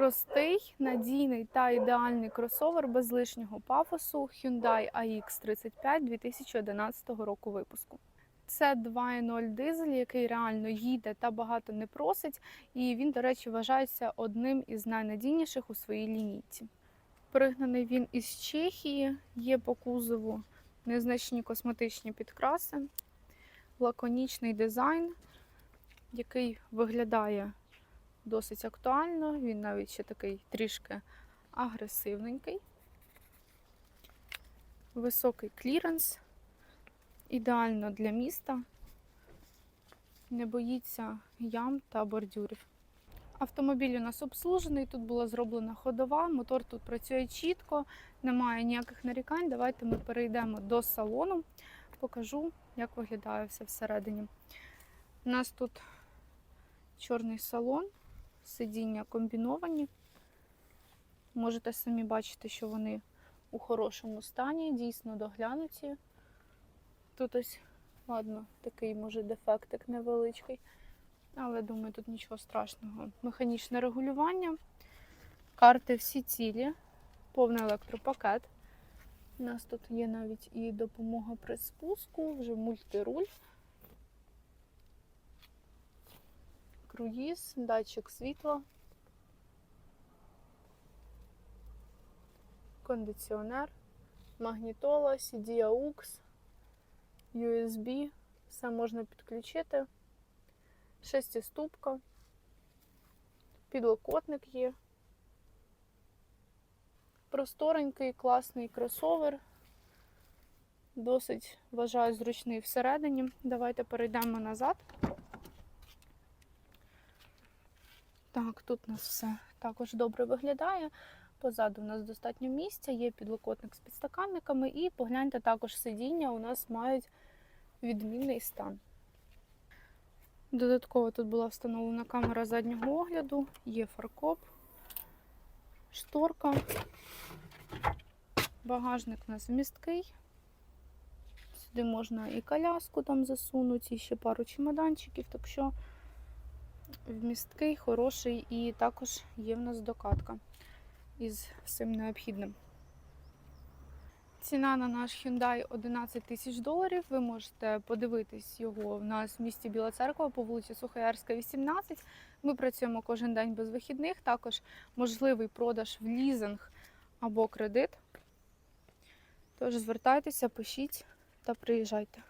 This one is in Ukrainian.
Простий, надійний та ідеальний кросовер без лишнього пафосу Hyundai AX35 2011 року випуску. Це 2.0 дизель, який реально їде та багато не просить, і він, до речі, вважається одним із найнадійніших у своїй лінійці. Пригнаний він із Чехії, є по кузову незначні косметичні підкраси, лаконічний дизайн, який виглядає досить актуально. Він навіть ще такий трішки агресивненький. Високий кліренс, ідеально для міста, не боїться ям та бордюрів. Автомобіль у нас обслужений, тут була зроблена ходова, мотор тут працює чітко, немає ніяких нарікань. Давайте ми перейдемо до салону, покажу, як виглядає все всередині. У нас тут чорний салон, сидіння комбіновані. Можете самі бачити, що вони у хорошому стані, дійсно доглянуті. Тут ось, ладно, такий може дефектик невеличкий. Але думаю, тут нічого страшного. Механічне регулювання. Карти всі цілі, повний електропакет. У нас тут є навіть і допомога при спуску, вже мультируль. Круїз, датчик світла, кондиціонер, магнітола, CD-AUX, USB, все можна підключити. Шестиступка, підлокотник є. Просторенький, класний кросовер. Досить, вважаю, зручний всередині. Давайте перейдемо назад. Так, тут у нас все також добре виглядає. Позаду у нас достатньо місця, є підлокотник з підстаканниками, і погляньте, також сидіння у нас мають відмінний стан. Додатково тут була встановлена камера заднього огляду, є фаркоп, шторка, багажник у нас місткий. Сюди можна і коляску там засунути, і ще пару чемоданчиків, так що вмісткий, хороший, і також є в нас докатка із всім необхідним. Ціна на наш Hyundai 11 тисяч доларів. Ви можете подивитись його в нас в місті Біла Церква по вулиці Сухоярська, 18. Ми працюємо кожен день без вихідних. Також можливий продаж в лізинг або кредит. Тож звертайтеся, пишіть та приїжджайте.